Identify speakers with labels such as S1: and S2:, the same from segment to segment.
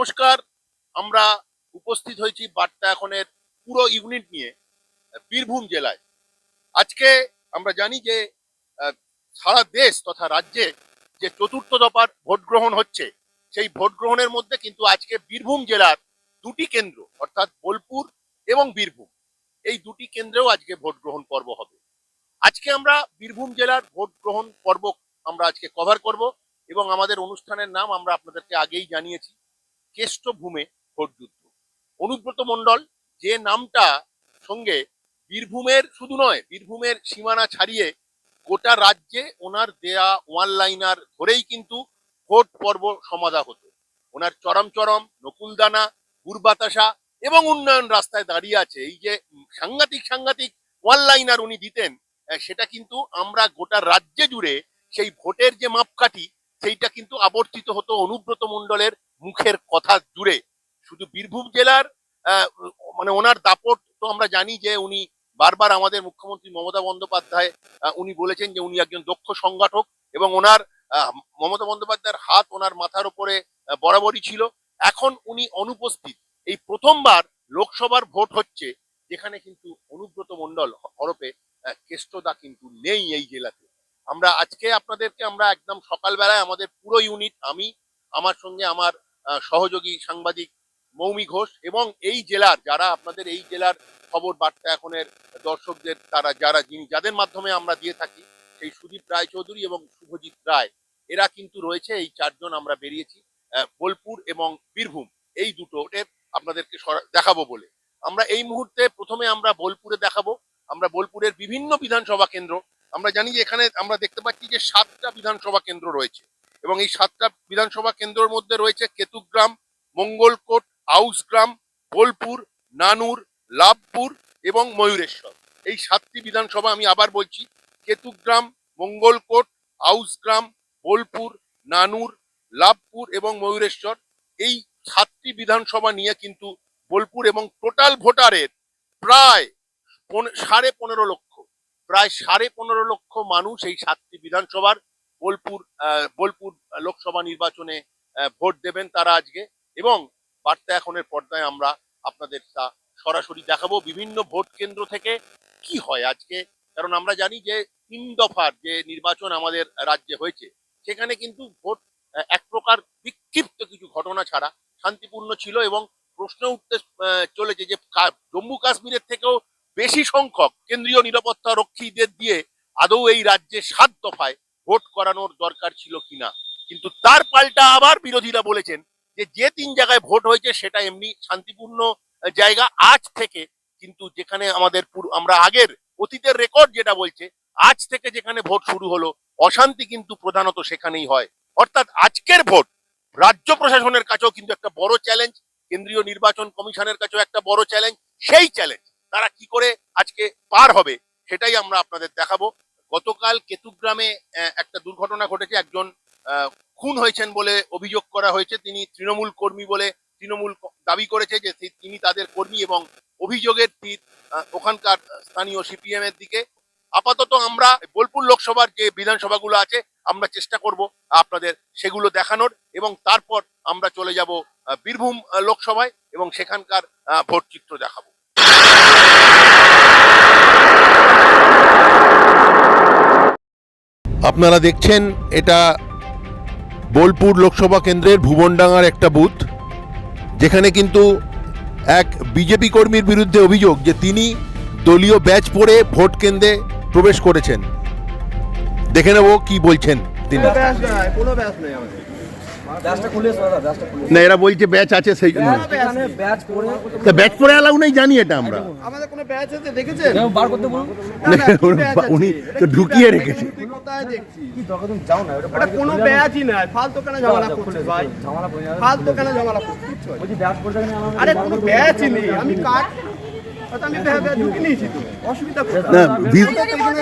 S1: নমস্কার। আমরা উপস্থিত হয়েছি বার্তা এখনের পুরো ইউনিট নিয়ে, বীরভূম জেলায়। আজকে আমরা জানি যে সারা দেশ তথা রাজ্যে যে চতুর্থ দফার ভোট গ্রহণ হচ্ছে, সেই ভোট গ্রহণের মধ্যে কিন্তু আজকে বীরভূম জেলার দুটি কেন্দ্র, অর্থাৎ বোলপুর এবং বীরভূম, এই দুটি কেন্দ্রেও আজকে ভোট গ্রহণ পর্ব হবে। আজকে আমরা বীরভূম জেলার ভোট গ্রহণ পর্ব আমরা আজকে কভার করব এবং আমাদের অনুষ্ঠানের নাম আমরা আপনাদেরকে আগেই জানিয়েছি। কেষ্টভূমে ভোট যুদ্ধ। অনুব্রত মণ্ডল যে নামটা সঙ্গে বীরভূমের শুধু নয়, বীরভূমের সীমানা ছাড়িয়ে গোটা রাজ্যে ওনার দেয়া ওয়ান লাইনার ধরেই কিন্তু ভোট পর্ব সমাধা হতো। ওনার চরম চরম নকুলদানা, গুরবাতাসা এবং উন্নয়ন রাস্তায় দাঁড়িয়ে আছে। এই যে সাংঘাতিক সাংঘাতিক ওয়ান লাইনার উনি দিতেন সেটা কিন্তু আমরা গোটা রাজ্যে জুড়ে সেই ভোটের যে মাপকাঠি, সেইটা কিন্তু আবর্তিত হতো অনুব্রত মণ্ডলের মুখের কথা জুড়ে। শুধু বীরভূম জেলার মানে ওনার দাপট তো আমরা জানি যে উনি বারবার আমাদের মুখ্যমন্ত্রী মমতা বন্দ্যোপাধ্যায় উনি বলেছেন যে উনি একজন দক্ষ সংগঠক এবং ওনার মমতা বন্দ্যোপাধ্যায়ের হাত ওনার মাথার উপরে বরাবরই ছিল। এখন উনি অনুপস্থিত। এই প্রথমবার লোকসভার ভোট হচ্ছে, যেখানে কিন্তু অনুব্রত মণ্ডল হরপে কেষ্টদা কিন্তু নেই এই জেলাতে। আমরা আজকে আপনাদেরকে আমরা একদম সকালবেলায় আমাদের পুরো ইউনিট আমি, আমার সঙ্গে আমার সহযোগী সাংবাদিক মৌমি ঘোষ এবং এই জেলার, যারা আপনাদের এই জেলার খবর বার্তা এখনের দর্শকদের, তারা যারা, যিনি যাদের মাধ্যমে আমরা দিয়ে থাকি, সেই সুদীপ রায়চৌধুরী এবং শুভজিৎ রায়, এরা কিন্তু রয়েছে, এই চারজন আমরা বেরিয়েছি বোলপুর এবং বীরভূম। এই দুটো আপনাদেরকে দেখাবো বলে। আমরা এই মুহূর্তে প্রথমে আমরা বোলপুরে দেখাবো। আমরা বোলপুরের বিভিন্ন বিধানসভা কেন্দ্র, আমরা জানি যে এখানে আমরা দেখতে পাচ্ছি যে সাতটা বিধানসভা কেন্দ্র রয়েছে। এবং এই সাতটা বিধানসভা কেন্দ্রের মধ্যে রয়েছে কেতুগ্রাম, মঙ্গলকোট, আউসগ্রাম, বোলপুর, নানুর, লাভপুর এবং ময়ূরেশ্বর। এই সাতটি বিধানসভা আমি আবার বলছি, কেতুগ্রাম, মঙ্গলকোট, আউসগ্রাম, বোলপুর, নানুর, লাভপুর এবং ময়ূরেশ্বর এই সাতটি বিধানসভা নিয়ে কিন্তু বোলপুর এবং টোটাল ভোটারের প্রায় সাড়ে পনেরো লক্ষ, প্রায় সাড়ে পনেরো লক্ষ মানুষ এই সাতটি বিধানসভার বোলপুর বোলপুর লোকসভা নির্বাচনে ভোট দেবেন তারা আজকে এবং বার্তা এখনের পর্দায় আমরা আপনাদের তা সরাসরি দেখাবো বিভিন্ন ভোট কেন্দ্র থেকে কি হয় আজকে। কারণ আমরা জানি যে তিন দফার যে নির্বাচন আমাদের রাজ্যে হয়েছে, সেখানে কিন্তু ভোট এক প্রকার বিক্ষিপ্ত কিছু ঘটনা ছাড়া শান্তিপূর্ণ ছিল এবং প্রশ্ন উঠতে চলেছে যে জম্মু কাশ্মীরের থেকেও বেশি সংখ্যক কেন্দ্রীয় নিরাপত্তা রক্ষীদের দিয়ে আদৌ এই রাজ্যে সাত দফায় ভোট করানোর দরকার ছিল কিনা। কিন্তু তার পাল্টা আবার বিরোধীরা বলেছেন যে যে তিন জায়গায় ভোট হয়েছে সেটা এমনি শান্তিপূর্ণ জায়গা আজ থেকে, কিন্তু যেখানে আমাদের আমরা আগের অতীতের রেকর্ড যেটা বলছে, আজ থেকে যেখানে ভোট শুরু হলো, অশান্তি কিন্তু প্রধানত সেখানেই হয়। অর্থাৎ আজকের ভোট, রাজ্য প্রশাসনের কাছেও কিন্তু একটা বড় চ্যালেঞ্জ কেন্দ্রীয় নির্বাচন কমিশনের কাছেও একটা বড় চ্যালেঞ্জ সেই চ্যালেঞ্জ তারা কি করে আজকে পার হবে, সেটাই আমরা আপনাদের দেখাবো। গতকাল কেতুগ্রামে একটা দুর্ঘটনা ঘটেছে। একজন খুন হয়েছেন বলে অভিযোগ করা হয়েছে। তিনি তৃণমূল কর্মী বলে তৃণমূল দাবি করেছে যে তিনি তাদের কর্মী এবং অভিযোগের তীর ওখানকার স্থানীয় সিপিএম এর দিকে। আপাতত আমরা বোলপুর লোকসভার যে বিধানসভাগুলো আছে, আমরা চেষ্টা করব আপনাদের সেগুলো দেখানোর এবং তারপর আমরা চলে যাব বীরভূম লোকসভায় এবং সেখানকার ভোট চিত্র দেখাবো। আপনারা দেখছেন, এটা বোলপুর লোকসভা কেন্দ্রের ভুবনডাঙ্গার একটা বুথ, যেখানে কিন্তু এক বিজেপি কর্মীর বিরুদ্ধে অভিযোগ যে তিনি দলীয় ব্যাচ পরে ভোট কেন্দ্রে প্রবেশ করেছেন। দেখে নেব কি বলছেন তিনি। না এরা বলছে ব্যাচ আছে সেই জন্য।
S2: ব্যাচ পরে
S1: তা ব্যাচ পরে অ্যালাউ নেই জানি এটা আমরা।
S3: আমাদের কোনো ব্যাচ আছে দেখেছেন?
S2: বার করতে বলুন।
S3: না, না, কি
S1: উনি- তো ঢুকিয়ে রেখেছে।
S3: কোনো ব্যাচই নাই ফালতু কেন ঝামেলা করছিস ভাই? ফালতু কেন ঝামেলা করছিস? আরে কোনো ব্যাচই নেই আমি আচ্ছা, আমি ঢুকে নিয়েছি তো অসুবিধা কোথায়?
S1: না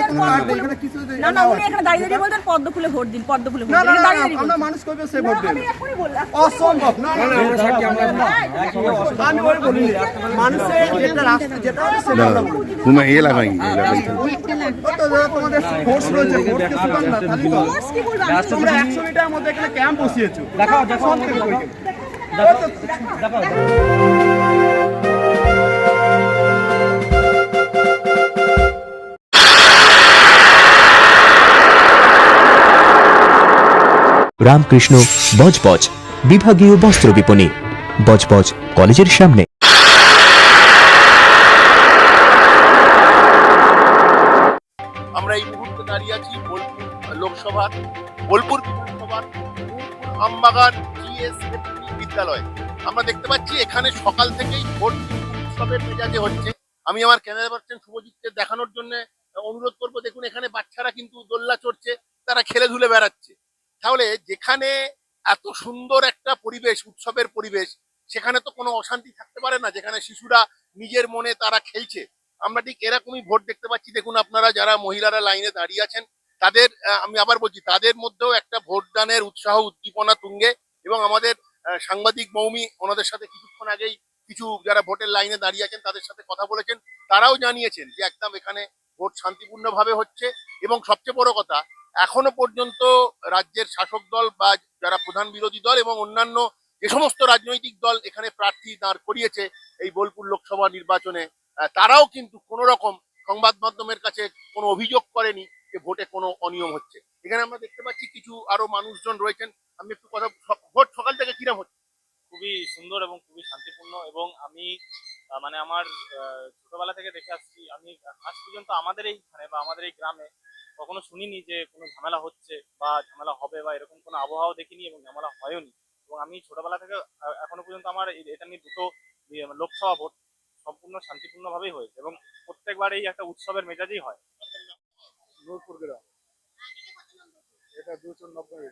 S3: কোনো কার্ড নেই, কিছু নেই,
S4: না না
S3: allow
S4: উনি এখানে দাঁড়িয়ে দাঁড়িয়ে বলতেন পদ্ম ফুলে ভোট দিন পদ্ম ফুলে ভোট দিন
S3: না
S4: এখানে
S3: না,
S4: দাঁড়িয়ে
S3: আমরা মানুষ করবে সে ভোট
S4: না,
S3: দেবে
S4: আমি এখনই বললাম
S3: অসম্ভব না না না, আমি ওই বলি মানুষের যেটা রাস্তা যেটা আছে সেটা আমরা বলি।
S1: এ লাগাই
S3: তো তোমাদের ফোর্স রয়েছে ফোর্সকে সুগান না তাহলে তো
S4: কি বলব?
S3: তোমরা একশো মিটার মধ্যে এখানে ক্যাম্প বসিয়েছো
S2: দেখাও দেখাও
S3: কোন
S5: রামকৃষ্ণ বজবজ, বিভাগীয় বস্ত্র বিপণী, বজবজ কলেজের সামনে।
S1: আমরা এই মুহূর্তে দাঁড়িয়ে আছি বোলপুর লোকসভার বোলপুর বিধানসভার আমবাগান বিদ্যালয়। আমরা দেখতে পাচ্ছি এখানে সকাল থেকেই ভোট উৎসবের মেজাজে হচ্ছে। আমি আমার ক্যামেরা পার্সন শুভজিৎকে দেখানোর জন্য অনুরোধ করব, দেখুন এখানে বাচ্চারা কিন্তু দোল্লা চড়ছে, তারা খেলে ধুলে বেড়াচ্ছে। তাহলে যেখানে এত সুন্দর একটা পরিবেশ, উৎসবের পরিবেশ, সেখানে তো কোনো অশান্তি থাকতে পারে না, যেখানে শিশুরা নিজের মনে তারা খেলছে। আমরা ঠিক এরকমই ভোট দেখতে পাচ্ছি। দেখুন আপনারা যারা মহিলারা লাইনে দাঁড়িয়ে আছেন, তাদের আমি আবার বলছি, তাদের মধ্যেও একটা ভোটদানের উৎসাহ, উদ্দীপনা তুঙ্গে এবং আমাদের সাংবাদিক মৌমি ওনাদের সাথে কিছুক্ষণ আগেই কিছু যারা ভোটের লাইনে দাঁড়িয়ে আছেন, তাদের সাথে কথা বলেছেন। তারাও জানিয়েছেন যে একদম এখানে ভোট শান্তিপূর্ণভাবে হচ্ছে এবং সবচেয়ে বড় কথা এখনও পর্যন্ত রাজ্যের শাসক দল বা যারা প্রধান বিরোধী দল এবং অন্যান্য যে সমস্ত রাজনৈতিক দল এখানে প্রার্থী দাঁড় করিয়েছে এই বোলপুর লোকসভা নির্বাচনে তারাও কিন্তু কোনো রকম সংবাদ মাধ্যমের কাছে কোনো অভিযোগ করেনি যে ভোটে কোনো অনিয়ম হচ্ছে। এখানে আমরা দেখতে পাচ্ছি কিছু আরও মানুষজন রয়েছেন। আমি একটু কথা ভোট সকাল থেকে কিরম হচ্ছে?
S6: খুবই সুন্দর এবং খুবই শান্তিপূর্ণ এবং আমি মানে আমার ছোটবেলা থেকে দেখে আসছি, আমি আজ পর্যন্ত আমাদের এইখানে বা আমাদের এই গ্রামে কখনো শুনিনি যে কোনো ঝামেলা হচ্ছে বা ঝামেলা হবে বা এরকম কোনো আবহাওয়া দেখিনি এবং ঝামেলা হয়ওনি। এবং আমি ছোটবেলা থেকে এখনও পর্যন্ত আমার এটা নিয়ে দুটো লোকসভা ভোট সম্পূর্ণ শান্তিপূর্ণভাবেই হয়েছে এবং প্রত্যেকবার এই একটা উৎসবের মেজাজেই হয়।
S2: নূরপুর গ্রাম এটা দুশো নব্বই।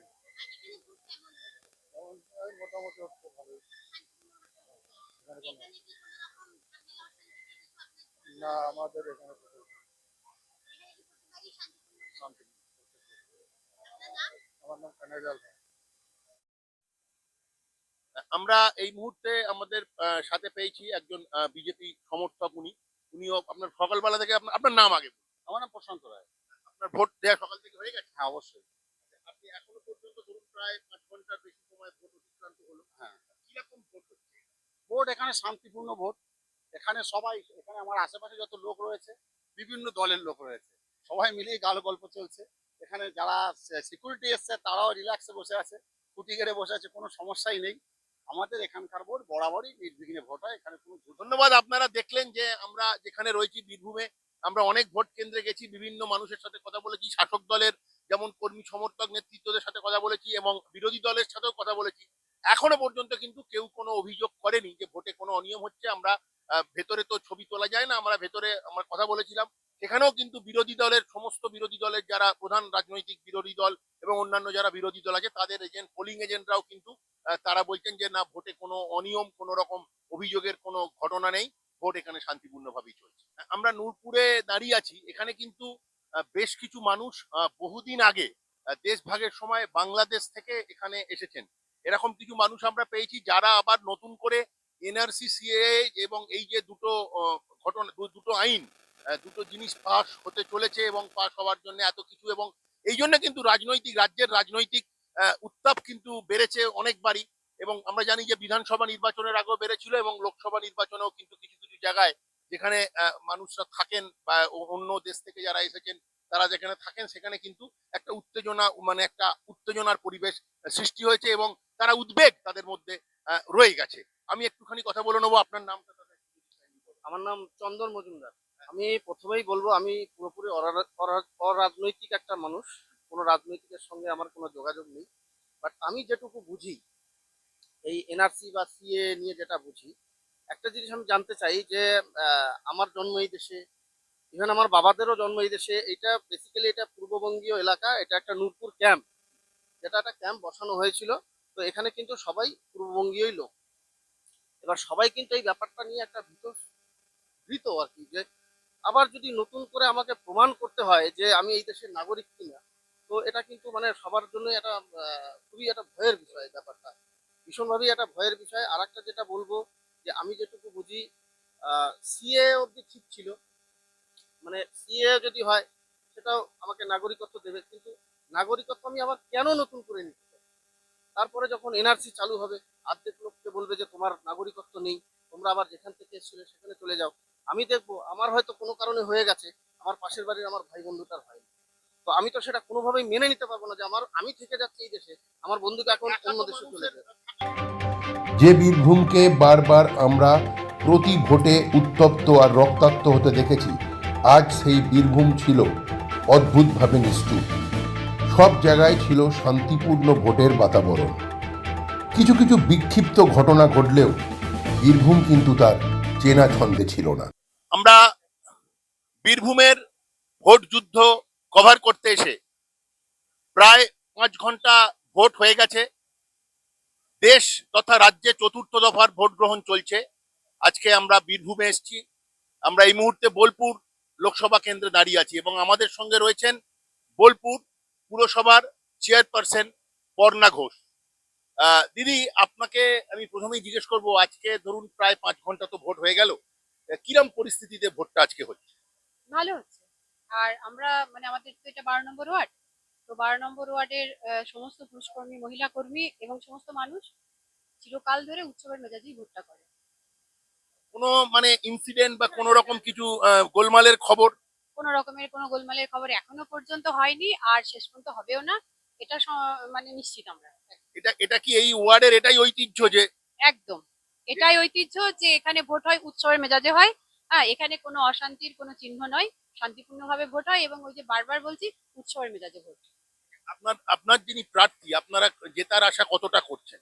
S2: মোটামুটি না, আমাদের এখানে কোনো শান্তি নেই। আমার নাম কানাইলাল
S1: আমরা এই মুহূর্তে আমাদের সাথে পেয়েছি একজন বিজেপি সমর্থক উনি। উনিও আপনার সকালবেলা থেকে আপনার নাম আগে
S2: আমার নাম প্রশান্ত রায়।
S1: আপনার ভোট দেওয়া সকাল থেকে হয়ে গেছে?
S2: হ্যাঁ অবশ্যই।
S1: আপনি এখনও পর্যন্ত ধরুন প্রায় পাঁচ ঘণ্টার বেশি সময় ভোট অতিক্রান্ত হলো।
S2: হ্যাঁ।
S1: কীরকম ভোট হচ্ছে?
S2: ভোট এখানে শান্তিপূর্ণ ভোট। এখানে সবাই এখানে আমার আশেপাশে যত লোক রয়েছে বিভিন্ন দলের লোক রয়েছে সবাই মিলেই গাল গল্প চলছে। এখানে যারা সিকিউরিটি এসছে, তারাও রিল্যাক্সে বসে আছে। কুটি গেড়ে বসে আছে, কোনো সমস্যাই নেই। আমাদের এখানকার ভোট বরাবরই নির্বিঘ্নে ভোট হয়। এখানে কোনো
S1: ধন্যবাদ আপনারা দেখলেন যে আমরা যেখানে রয়েছি বীরভূমে, আমরা অনেক ভোট কেন্দ্রে গেছি, বিভিন্ন মানুষের সাথে কথা বলেছি, শাসক দলের যেমন কর্মী সমর্থক নেতৃত্বদের সাথে কথা বলেছি এবং বিরোধী দলের সাথেও কথা বলেছি। এখনও পর্যন্ত কিন্তু কেউ কোনো অভিযোগ করেনি যে ভোটে কোনো অনিয়ম হচ্ছে। আমরা ভেতরে তো ছবি তোলা যায় না, আমরা ভেতরে আমরা কথা বলেছিলাম। সেখানেও কিন্তু বিরোধী দলের, সমস্ত বিরোধী দলের যারা প্রধান রাজনৈতিক বিরোধী দল এবং অন্যান্য যারা বিরোধী দল আছে, তাদের এজেন্ট পোলিং এজেন্টরাও কিন্তু তারা বলছেন যে না, ভোটে কোনো অনিয়ম, কোনো রকম অভিযোগের কোনো ঘটনা নেই। ভোট এখানে শান্তিপূর্ণভাবেই চলছে। আমরা নূরপুরে দাঁড়িয়ে আছি। এখানে কিন্তু বেশ কিছু মানুষ বহুদিন আগে দেশভাগের সময় বাংলাদেশ থেকে এখানে এসেছেন। এরকম কিছু মানুষ আমরা পেয়েছি যারা আবার নতুন করে এনআরসি সিএ এবং এই যে দুটো ঘটনা দুটো আইন দুটো জিনিস পাস হতে চলেছে এবং পাস হওয়ার জন্য এত কিছু এবং এই জন্য কিন্তু রাজনৈতিক, রাজ্যের রাজনৈতিক উত্তাপ কিন্তু বেড়েছে অনেকবারই এবং আমরা জানি যে বিধানসভা নির্বাচনের আগেও বেড়েছিল এবং লোকসভা নির্বাচনেও কিন্তু কিছু কিছু জায়গায় যেখানে মানুষরা থাকেন বা অন্য দেশ থেকে যারা এসেছেন তারা যেখানে থাকেন সেখানে কিন্তু একটা উত্তেজনা মানে একটা উত্তেজনার পরিবেশ সৃষ্টি হয়েছে এবং তারা উদ্বেগ তাদের মধ্যে রয়ে গেছে আমি একটুখানি কথা বলে নেব, আপনার নামটা।
S7: আমার নাম চন্দন মজুমদার আমি প্রথমেই বলব, আমি পুরোপুরি অরা- অরা- অরাজনৈতিক একটা মানুষ। কোনো রাজনৈতিকের সঙ্গে আমার কোনো যোগাযোগ নেই। বাট আমি যেটুকু বুঝি, এই এনআরসি বা সিএ নিয়ে যেটা বুঝি, একটা জিনিস আমি জানতে চাই যে আমার জন্ম এই দেশে ইভেন আমার বাবাদেরও জন্ম এই দেশে এটা বেসিক্যালি এটা পূর্ববঙ্গীয় এলাকা, এটা একটা নূরপুর ক্যাম্প যেটা একটা ক্যাম্প বসানো হয়েছিল। তো এখানে কিন্তু সবাই পূর্ববঙ্গীয়ই লোক। এবার সবাই কিন্তু এই ব্যাপারটা নিয়ে একটা ভীত ভীত আর কি, যে আবার যদি নতুন করে আমাকে প্রমাণ করতে হয় যে আমি এই দেশের নাগরিক কিনা তো এটা কিন্তু মানে সবার জন্য আহ, খুবই একটা ভয়ের বিষয় ব্যাপারটা। ভীষণভাবেই একটা ভয়ের বিষয়। আর একটা যেটা বলব যে আমি যেটুকু বুঝি সিএ অব্দি ঠিক ছিল। মানে সিএ যদি হয় সেটাও আমাকে নাগরিকত্ব দেবে। কিন্তু নাগরিকত্ব আমি আবার কেন নতুন করে নিতে চাই? তারপরে যখন এনআরসি চালু হবে অর্ধেক লোককে বলবে যে তোমার নাগরিকত্ব নেই তোমরা আবার যেখান থেকে এসেছিলে সেখানে চলে যাও। আমি দেখব আমার হয়তো কোনো কারণে হয়ে গেছে আমার পাশের বাড়ির আমার ভাই বন্ধুটার হয়নি তো আমি তো সেটা কোনোভাবেই মেনে নিতে পারব না যে আমার আমি থেকে যাচ্ছি এই দেশে আমার বন্ধুকে এখন অন্য দেশে চলে যাবে
S8: যে বীরভূমকে বারবার আমরা প্রতি ভোটে উত্তপ্ত আর রক্তাক্ত হতে দেখেছি আজ সেই বীরভূম ছিল অদ্ভুতভাবে নিষ্ঠুর। সব জায়গায় ছিল শান্তিপূর্ণ ভোটের বাতাবরণ। কিছু কিছু বিক্ষিপ্ত ঘটনা ঘটলেও বীরভূম কিন্তু তার চেনা ছন্দে ছিল না।
S1: আমরা বীরভূমের ভোট যুদ্ধ কভার করতে এসে প্রায় পাঁচ ঘণ্টা ভোট হয়ে গেছে। দেশ তথা রাজ্যে চতুর্থ দফার ভোট গ্রহণ চলছে। আজকে আমরা বীরভূমে এসেছি। আমরা এই মুহূর্তে বোলপুর লোকসভা কেন্দ্রে দাঁড়িয়ে আছি এবং আমাদের সঙ্গে রয়েছেন বোলপুর পুরসভার চেয়ারপারসন পর্ণা ঘোষ। দিদি, আপনাকে আমি প্রথমেই জিজ্ঞেস করব, আজকে ধরুন প্রায় পাঁচ ঘণ্টা তো ভোট হয়ে গেল। কিরম পরিস্থিতিতে ভোটটা আজকে হচ্ছে?
S9: ভালো হচ্ছে। আর আমরা মানে আমাদের তো এটা বারো নম্বর ওয়ার্ড। তো বারো নম্বর ওয়ার্ডের সমস্ত পুরুষকর্মী মহিলা কর্মী এবং সমস্ত মানুষ চিরকাল ধরে উৎসবের মেজাজেই ভোটটা করে।
S1: কোনো মানে ইনসিডেন্ট বা কোনো রকম কিছু গোলমালের খবর?
S9: কোনো রকমের কোনো গোলমালের খবর এখনও পর্যন্ত হয়নি আর শেষ পর্যন্ত হবেও না। এটা মানে নিশ্চিত আমরা।
S1: এটা এটা কি এই ওয়ার্ডের এটাই ঐতিহ্য যে
S9: একদম। এটাই ঐতিহ্য যে এখানে ভোট হয় উৎসবের মেজাজে হয়। হ্যাঁ এখানে কোনো অশান্তির কোনো চিহ্ন নয়। শান্তিপূর্ণভাবে ভোট হয় এবং ওই যে বারবার বলছি উৎসবের মেজাজে ভোট।
S1: আপনার আপনার যিনি প্রার্থী আপনারা জেতার আশা কতটা করছেন?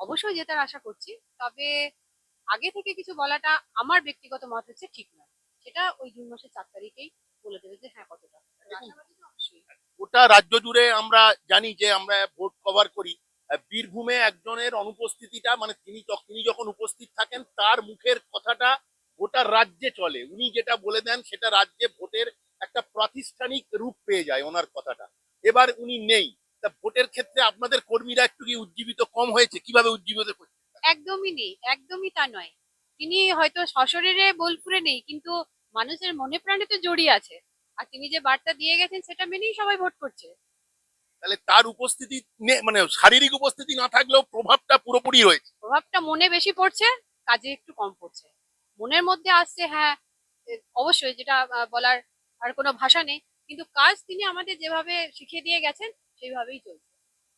S9: অবশ্যই জেতার আশা করছি তবে আগে থেকে কিছু বলাটা আমার ব্যক্তিগত মত হচ্ছে ঠিক নয়। সেটা ওই জুন মাসের চার তারিখেই বলে দেবে যে হ্যাঁ কতটা।
S1: গোটা রাজ্য জুড়ে আমরা জানি যে আমরা ভোট কভার করি। বীরভূমে একজনের অনুপস্থিতিটা মানে তিনি তিনি যখন উপস্থিত থাকেন, তার মুখের কথাটা গোটা রাজ্যে চলে। উনি যেটা বলে দেন, সেটা রাজ্যে ভোটের একটা প্রাতিষ্ঠানিক রূপ পেয়ে যায় ওনার কথাটা। এবার উনি নেই। তা ভোটের ক্ষেত্রে আপনাদের কর্মীরা একটু কি উজ্জীবিত কম হয়েছে? কীভাবে উজ্জীবিত করছে
S9: একদমই নেই, একদমই তা নয়। তিনি হয়তো সশরীরে বোলপুরে নেই, কিন্তু মানুষের মনে প্রাণে তো জড়িয়ে আছে। আর তিনি যে বার্তা দিয়ে গেছেন, সেটা মেনেই সবাই ভোট করছে।
S1: তাহলে তার উপস্থিতি মানে শারীরিক উপস্থিতি না থাকলেও প্রভাবটা পুরোপুরি রয়েছে।
S9: প্রভাবটা মনে বেশি পড়ছে কাজে একটু কম পড়ছে। মনের মধ্যে আসছে হ্যাঁ অবশ্যই যেটা বলার আর কোনো ভাষা নেই কিন্তু কাজ তিনি আমাদের যেভাবে শিখিয়ে দিয়ে গেছেন সেইভাবেই চলছে।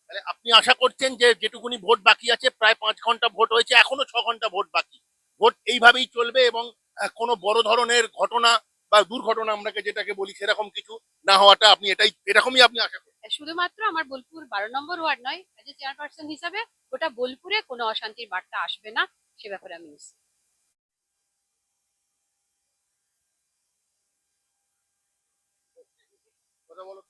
S1: তাহলে আপনি আশা করছেন যে যেটুকুনি ভোট বাকি আছে প্রায় পাঁচ ঘণ্টা ভোট হয়েছে এখনও ছ ঘণ্টা ভোট বাকি। ভোট এইভাবেই চলবে এবং কোনো বড় ধরনের ঘটনা বা দুর্ঘটনা আমরা যেটাকে বলি সেরকম কিছু না হওয়াটা আপনি এটাই এরকমই আপনি আশা
S9: শুধুমাত্র আমার বোলপুর বারো নম্বর ওয়ার্ড নয় এজ এ চেয়ারপারসন হিসাবে ওটা বোলপুরে কোনো অশান্তির বার্তা আসবে না, সে ব্যাপারে আমি নিশ্চিত।
S1: কথা বলো।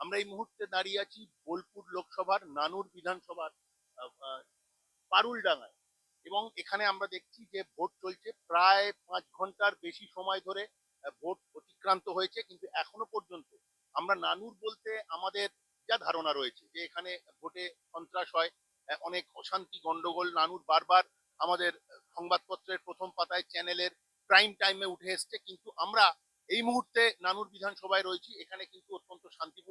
S1: আমরা এই মুহূর্তে দাঁড়িয়ে আছি বোলপুর লোকসভার নানুর বিধানসভার পারুলডাঙ্গায়। এবং এখানে আমরা দেখছি যে ভোট চলছে প্রায় পাঁচ ঘণ্টার বেশি সময় ধরে ভোট অতিক্রান্ত হয়েছে, কিন্তু এখনও পর্যন্ত আমরা নানুর বলতে আমাদের যা ধারণা রয়েছে যে এখানে ভোটে সন্ত্রাস হয় অনেক অশান্তি, গন্ডগোল, নানুর বারবার আমাদের সংবাদপত্রের প্রথম পাতায় চ্যানেলের প্রাইম টাইমে উঠে এসছে, কিন্তু আমরা এই মুহূর্তে নানুর বিধানসভায় রয়েছি, এখানে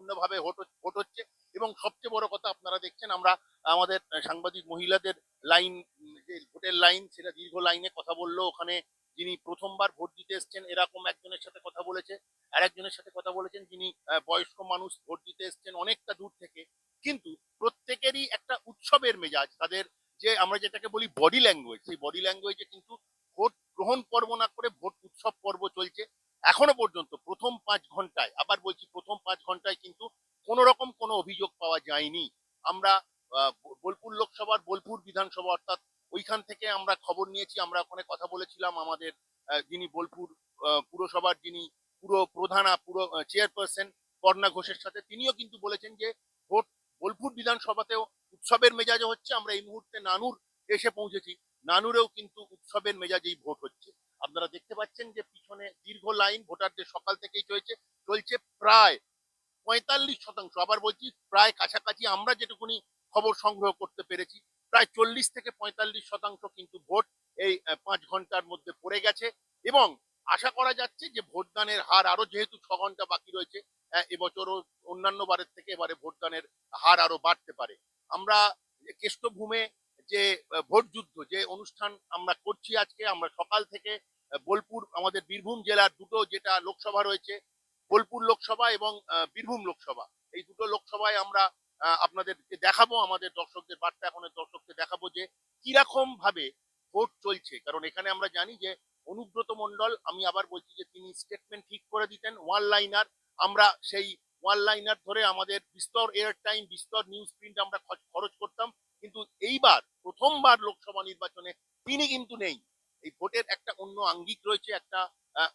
S1: শান্তিপূর্ণভাবে ভোট ভোট হচ্ছে। এবং সবচেয়ে বড় কথা আপনারা দেখছেন, আমরা আমাদের সাংবাদিক মহিলাদের লাইন, যে ভোটের লাইন, সেটা দীর্ঘ লাইনে কথা বলল। ওখানে যিনি প্রথমবার ভোট দিতে এসছেন, এরকম একজনের সাথে কথা বলেছে আর একজনের সাথে কথা বলেছেন যিনি বয়স্ক মানুষ ভোট দিতে এসছেন অনেকটা দূর থেকে। কিন্তু প্রত্যেকেরই একটা উৎসবের মেজাজ, তাদের যে আমরা যেটাকে বলি বডি ল্যাঙ্গুয়েজ সেই বডি ল্যাঙ্গুয়েজে কিন্তু ভোট গ্রহণ পর্ব না করে ভোট উৎসব পর্ব চলছে এখনও পর্যন্ত প্রথম পাঁচ ঘন্টায় আবার বলছি প্রথম পাঁচ ঘন্টায় কিন্তু কোনো রকম কোনো যায়নি আমরা বোলপুর লোকসভার বোলপুর বিধানসভা অর্থাৎ ওইখান থেকে আমরা খবর নিয়েছি, আমরা ওখানে কথা বলেছিলাম আমাদের যিনি বোলপুর পুরসভার যিনি পুরো প্রধানা, পুরো চেয়ারপারসন কর্ণা ঘোষের সাথে, তিনিও কিন্তু বলেছেন যে ভোট বোলপুর বিধানসভাতেও উৎসবের মেজাজে হচ্ছে, আমরা এই মুহূর্তে নানুর এসে পৌঁছেছি। নানুরেও কিন্তু উৎসবের মেজাজেই ভোট হচ্ছে। আপনারা দেখতে পাচ্ছেন যে পিছনে দীর্ঘ লাইন ভোটারদের সকাল থেকেই চলছে চলছে প্রায় পঁয়তাল্লিশ শতাংশ। আবার বলছি, প্রায় কাছাকাছি আমরা যেটুকুনি খবর সংগ্রহ করতে পেরেছি, প্রায় চল্লিশ থেকে পঁয়তাল্লিশ শতাংশ কিন্তু ভোট এই পাঁচ ঘণ্টার মধ্যে পড়ে গেছে এবং আশা করা যাচ্ছে যে ভোটদানের হার আরও যেহেতু ছ ঘণ্টা বাকি রয়েছে এবছরও অন্যান্য বারের থেকে এবারে ভোটদানের হার আরও বাড়তে পারে। আমরা কেষ্টভূমে যে ভোট যুদ্ধ যে অনুষ্ঠান আমরা করছি আজকে, আমরা সকাল থেকে বোলপুর, আমাদের বীরভূম জেলার দুটো যেটা লোকসভা রয়েছে বোলপুর লোকসভা এবং বীরভূম লোকসভা। এই দুটো লোকসভায় আমরা আহ, আপনাদেরকে দেখাবো আমাদের দর্শকদের বার্তা এখনের দর্শককে দেখাবো যে কীরকম ভাবে ভোট চলছে। কারণ এখানে আমরা জানি যে অনুব্রত মন্ডল আমি আবার বলছি যে তিনি স্টেটমেন্ট ঠিক করে দিতেন ওয়ান লাইনার আমরা সেই ওয়ান লাইনার ধরে আমাদের বিস্তর এয়ার টাইম বিস্তর নিউজ প্রিন্ট আমরা খরচ- করতাম। কিন্তু এইবার প্রথমবার লোকসভা নির্বাচনে তিনি কিন্তু নেই। এই ভোটের একটা অন্য আঙ্গিক রয়েছে একটা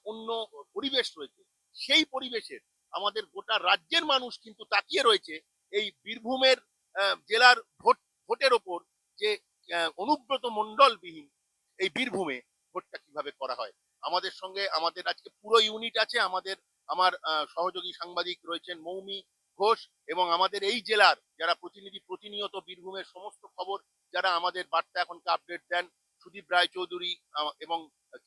S1: অন্য পরিবেশ রয়েছে। সেই পরিবেশের আমাদের গোটা রাজ্যের মানুষ কিন্তু তাকিয়ে রয়েছে এই বীরভূমের জেলার ভোট, ভোটের ওপর যে অনুব্রত মন্ডলবিহীন এই বীরভূমে ভোটটা কীভাবে করা হয়। আমাদের সঙ্গে আমাদের আজকে পুরো ইউনিট আছে, আমাদের, আমার সহযোগী সাংবাদিক রয়েছেন মৌমি ঘোষ এবং আমাদের এই জেলার যারা প্রতিনিধি, প্রতিনিয়ত বীরভূমের সমস্ত খবর, যারা আমাদের বার্তা এখনকে আপডেট দেন, সুদীপ রায় চৌধুরী এবং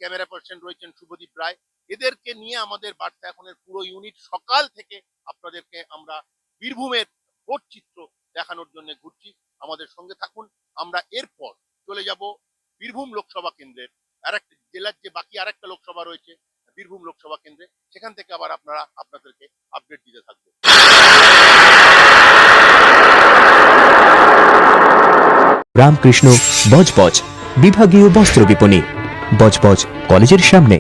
S1: ক্যামেরা পার্সন রয়েছেন শুভদীপ রায়। এদেরকে নিয়ে আমাদের বার্তা এখনের পুরো ইউনিট সকাল থেকে আপনাদেরকে আমরা বীরভূমের ভোট চিত্র দেখানোর জন্য ঘুরছি। আমাদের সঙ্গে থাকুন। আমরা এরপর চলে যাব বীরভূম লোকসভা কেন্দ্রের আরেকটা জেলার যে বাকি আরেকটা লোকসভা রয়েছে বীরভূম লোকসভা কেন্দ্রে। সেখান থেকে আবার আপনারা আপনাদেরকে আপডেট দিতে থাকব।
S5: রামকৃষ্ণ বজবজ, বিভাগীয় বস্ত্র বিপণী। বজবজ কলেজের সামনে।